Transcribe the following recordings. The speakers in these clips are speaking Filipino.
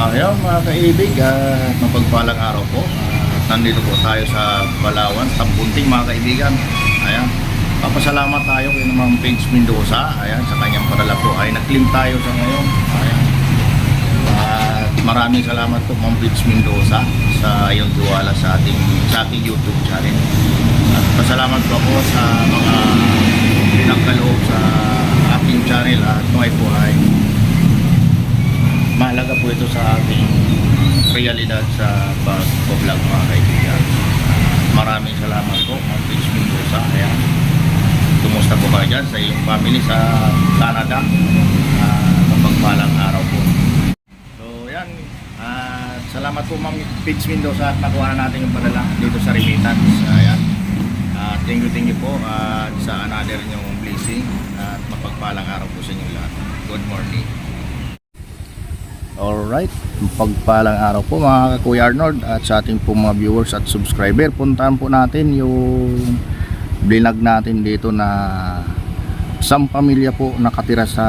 Ayaw mga kaibig, uh, mapagpalang araw po. Ah, nandito po tayo sa Balawan, Tampunting mga kaibigan. Ayan. Papasalamat tayo kay Ma'am Paige Mendoza. Ayan, sa kanyang padala po ay nag-claim tayo sa ngayon. Ayan. At maraming salamat po Ma'am Paige Mendoza sa iyong tiwala sa ating sa ating YouTube channel. At pasalamat po ako sa mga pinagkaloob sa ating channel at mga po ay mahalaga po ito sa ating realidad sa pag-vlog mga kaibigan. Maraming salamat po, Ma'am Paige Mendoza. Ayan. Kumusta po kayo dyan sa iyong family sa Canada? Uh, mapagpalang araw po. So yan, at salamat po Ma'am Paige Mendoza at nakuha na natin yung padala dito sa remittance. Ayan. At thank you, thank you po at sa another nyong blessing at mapagpalang araw po sa inyo lahat. Good morning. Alright, pagpalang araw po mga Kuya Arnold at sa ating po mga viewers at subscriber. Puntahan po natin yung vlog natin dito na isang pamilya po nakatira sa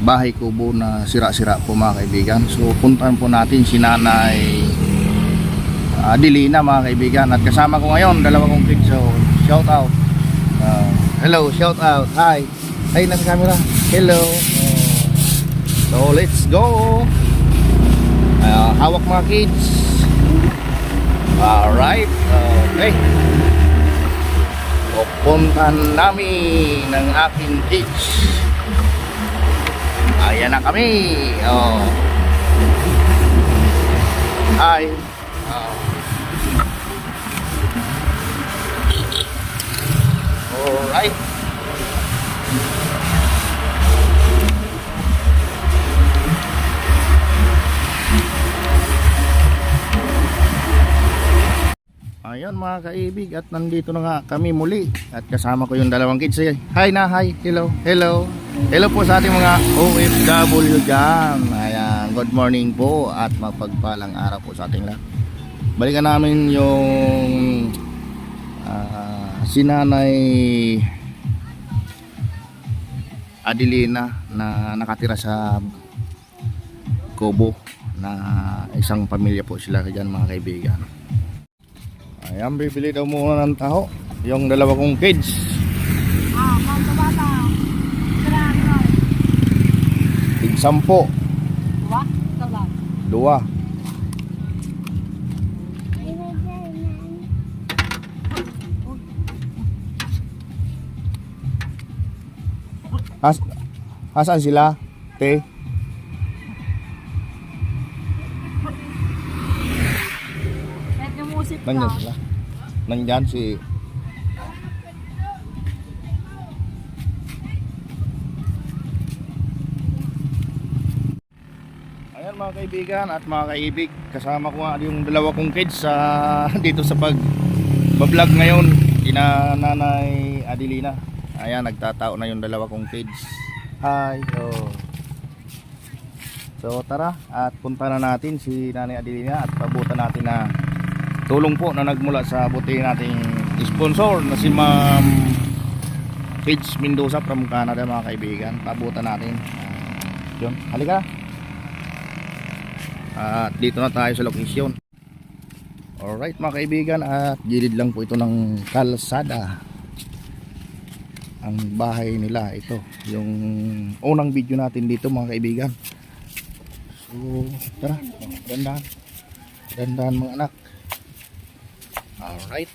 bahay kubo na sira-sira po mga kaibigan. So puntahan po natin si Nanay Adelina mga kaibigan at kasama ko ngayon dalawa kong kids so shout out. Uh, hello, shout out. Hi. Hi ng camera. Hello. Uh, so let's go. Uh, hawak mga kids. Alright. Okay. Pupuntan namin ng aking kids. Ayan na kami. Oh. Hi. Oh. Alright. Ayan mga kaibig at nandito na nga kami muli at kasama ko yung dalawang kids. Hi na, hi, hello, hello. Hello po sa ating mga OFW dyan. Ayan, good morning po at mapagpalang araw po sa ating lahat. Balikan namin yung ah, sinanay Adelina na nakatira sa Kobo na isang pamilya po sila dyan mga kaibigan. Ayan, bibili daw muna ng taho. Yung dalawa kong kids. Ah, mga bata. Grabe. Tig sampo. Dua? Dua. Dua. As asan sila? Te? Nandyan sila. Nandyan si... Ayan mga kaibigan at mga kaibig, kasama ko nga yung dalawa kong kids sa dito sa pag vlog ngayon ina nanay Adelina. Ayan, nagtatao na yung dalawa kong kids. Hi. Oh. So tara at punta na natin si Nanay Adelina at pabutan natin na tulong po na nagmula sa buti nating sponsor na si Ma'am Paige Mendoza from Canada mga kaibigan. Pabutan natin. Uh, yun, halika. At dito na tayo sa location. Alright mga kaibigan at gilid lang po ito ng kalsada. Ang bahay nila ito. Yung unang video natin dito mga kaibigan. So tara, dandan. Dandan mga anak. Alright.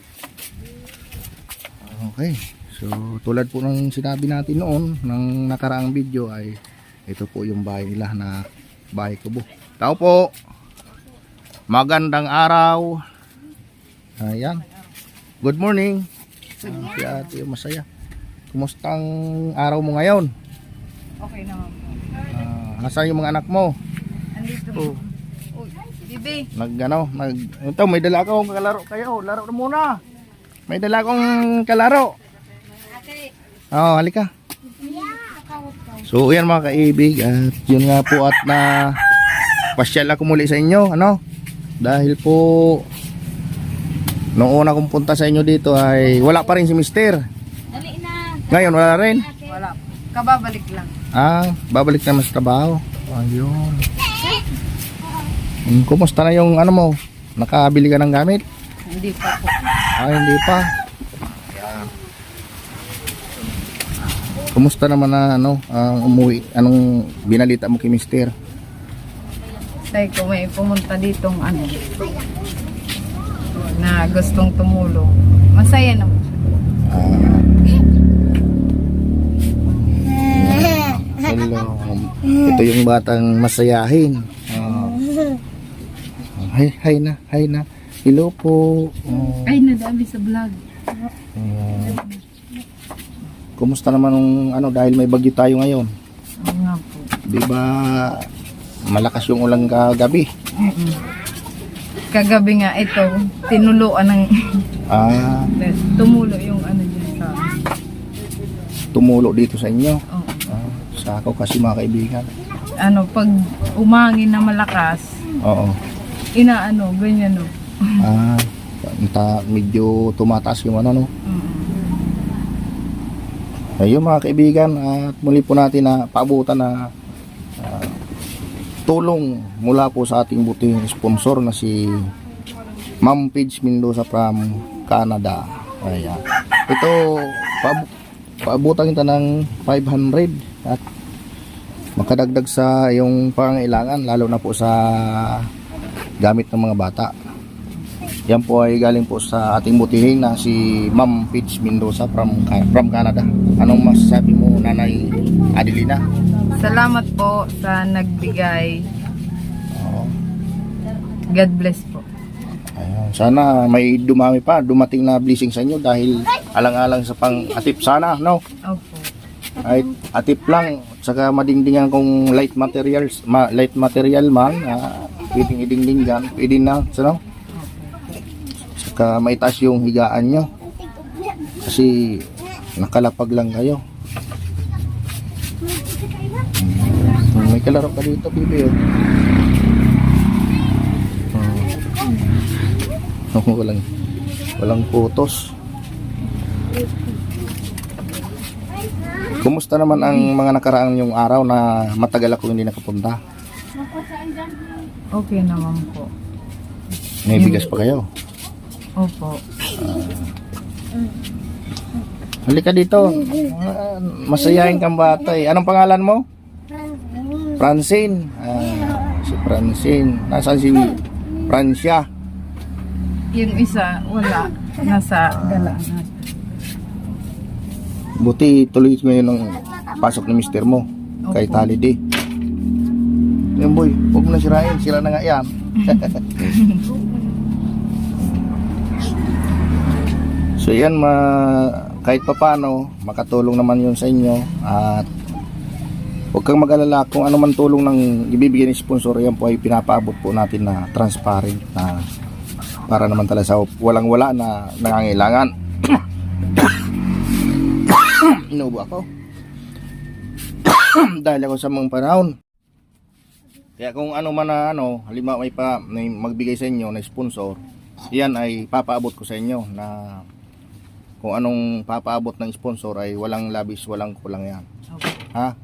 Okay. So, tulad po ng sinabi natin noon, ng nakaraang video ay ito po yung bahay nila na bahay kubo. Tao po. Magandang araw. Ayan. Good morning. Ah, si ate masaya. Kumusta ang araw mo ngayon? Okay naman po. Ah, nasaan yung mga anak mo? Andito. Oh, bibi. nag ano, nag ito may dala akong kalaro kayo. Laro na muna. May dala akong kalaro. Ate. Oh, halika. So, yan mga kaibig at yun nga po at na pasyal ako muli sa inyo, ano? Dahil po nung una kong punta sa inyo dito ay wala pa rin si Mister. Dali na. Ngayon wala rin. Wala. Kababalik lang. Ah, babalik naman sa trabaho. Ayun. Hmm, Kumusta na yung ano mo? Nakabili ka ng gamit? Hindi pa po. Ah, hindi pa. Ayan. Kumusta naman na ano, ang umuwi? Anong binalita mo kay Mister? Say ko may pumunta ditong ano na gustong tumulong. Masaya naman. Ah. Hello. Ito yung batang masayahin. Ah. Hi, hi na, hi na. Hello po. Oh. Ay, nadami sa vlog. Ah. kumusta naman nung ano dahil may bagyo tayo ngayon? Oo nga po. Di ba malakas yung ulan kagabi? Mm-mm. Kagabi nga ito, tinuluan ng Ah, tumulo yung ano dyan sa tumulo dito sa inyo. oo. Ah, sa ako kasi mga kaibigan. ano pag umangin na malakas Oo. Inaano ganyan no Ah, ta, medyo tumataas yung ano no. Ayun mga kaibigan, at muli po natin na paabutan na ah, tulong mula po sa ating buting sponsor na si Ma'am Page Mendoza from Canada. Ayan. Ito, paab- paabutan kita ng 500 at makadagdag sa yung pangailangan lalo na po sa gamit ng mga bata. Yan po ay galing po sa ating butihing na si Ma'am Page Mendoza from, from Canada. Anong masasabi mo, Nanay Adelina? salamat po sa nagbigay Oo. God bless po Ayun. Sana may dumami pa, dumating na blessing sa inyo dahil alang-alang sa pang-atip sana, no? opo Ay, atip lang, saka madingdingan kung light materials, ma, light material man, ah, pwedeng idingdingan, pwede na, so, no? Saka maitaas yung higaan nyo. Kasi nakalapag lang kayo. Hmm, May kalaro ka dito, bibi. Oh. Hmm. walang, walang putos. Kumusta naman ang mga nakaraang yung araw na matagal ako hindi nakapunta? Okay naman po May bigas pa kayo. opo Halika dito. Ah, masayahin kang bata eh. Anong pangalan mo? Francine. Ah, si Francine. Nasaan si Francia? yung isa wala nasa natin Buti tuloy ngayon ng pasok ni mister mo. Kay Holiday. Yan boy, huwag mo na sirain. Sira na nga yan. so yan, ma kahit papano, makatulong naman yun sa inyo. At huwag kang mag-alala kung ano man tulong ng ibibigay ni sponsor, yan po ay pinapaabot po natin na transparent na para naman talaga sa walang wala na nangangailangan. Inubo ako. Dahil ako sa mga panahon. Kaya kung ano man na ano, halimbawa may pa may magbigay sa inyo na sponsor, yan ay papaabot ko sa inyo na kung anong papaabot ng sponsor ay walang labis, walang kulang yan. Ha?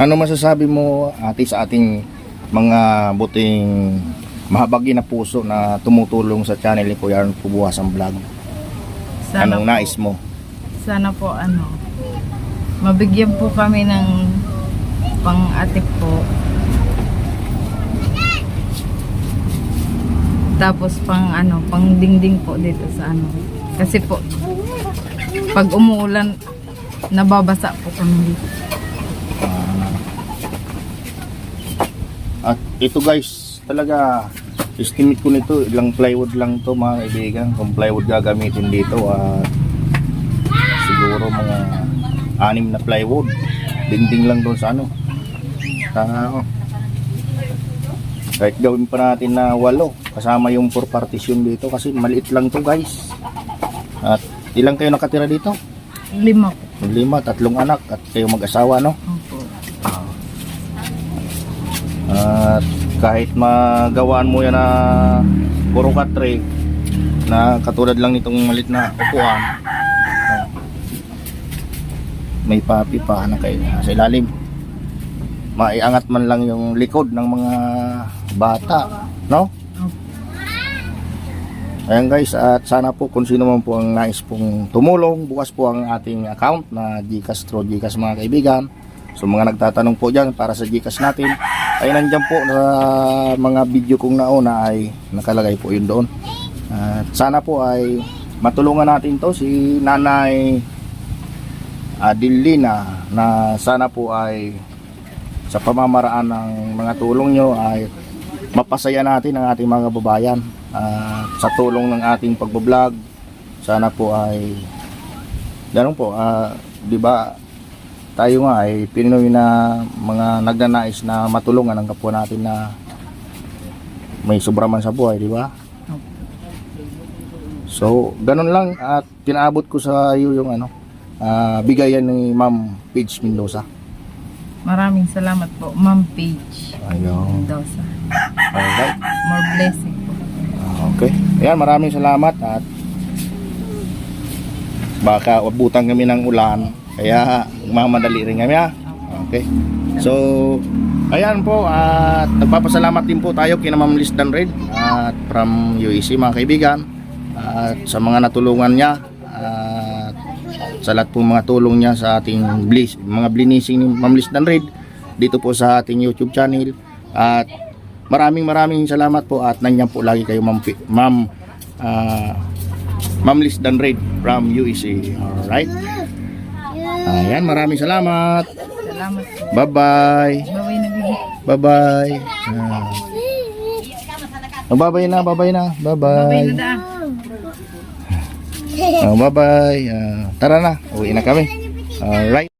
Ano masasabi mo ate sa ating mga buting mahabagi na puso na tumutulong sa channel ni Kuya Arnold Pubuhasan Vlog? sana Anong po, nais mo? sana po ano mabigyan po kami ng pang-atip po tapos pang ano pang dingding po dito sa ano kasi po pag umuulan nababasa po kami dito At ito guys, talaga estimate ko nito, ilang plywood lang to mga kaibigan. Kung plywood gagamitin dito, at siguro mga anim na plywood. Dinding lang doon sa ano. Sa, oh. kahit gawin pa natin na walo, kasama yung four partition dito kasi maliit lang to guys. At ilang kayo nakatira dito? lima Lima, tatlong anak at kayo mag-asawa no? opo At kahit magawaan mo yan na puro katre na katulad lang nitong malit na upuan may papi pa na kayo sa ilalim maiangat man lang yung likod ng mga bata, no? Ayan guys, at sana po kung sino man po ang nais pong tumulong, bukas po ang ating account na Gcash Through Gcash mga kaibigan. So mga nagtatanong po dyan para sa Gcash natin, ay nandyan po sa mga video kong nauna ay nakalagay po yun doon. At sana po ay matulungan natin to si Nanay Adelina na sana po ay sa pamamaraan ng mga tulong nyo ay mapasaya natin ang ating mga babayan at sa tulong ng ating pagbablog sana po ay ganun po ah, di ba tayo nga ay Pinoy na mga nagnanais na matulungan ang kapwa natin na may sobra man sa buhay di ba? So ganun lang at pinaabot ko sa iyo yung ano ah, bigayan ni Ma'am Paige Mendoza Maraming salamat po, Ma'am Paige ayun Mendoza. alright More blessing po. Ah, Okay. Ayan, maraming salamat at baka abutan kami ng ulan kaya mamadali rin kami ha. Okay. So, ayan po at nagpapasalamat din po tayo kina Ma'am Liz Danred at from UEC mga kaibigan at sa mga natulungan niya sa lahat po mga tulong niya sa ating bliss, mga blinising ni Ma'am Liz Danred dito po sa ating YouTube channel at Maraming maraming salamat po at nandiyan po lagi kayo Ma'am Ma'am ah, Ma'am Liz Danred from UEC. Alright. Ayan, maraming salamat. Salamat. Bye-bye. Baway na bigay. Bye-bye. Ah. Bye-bye na, bye-bye na. Baway Bye-bye. na daan. Oh, bye-bye. Ah, tara na, uwi na kami. Alright.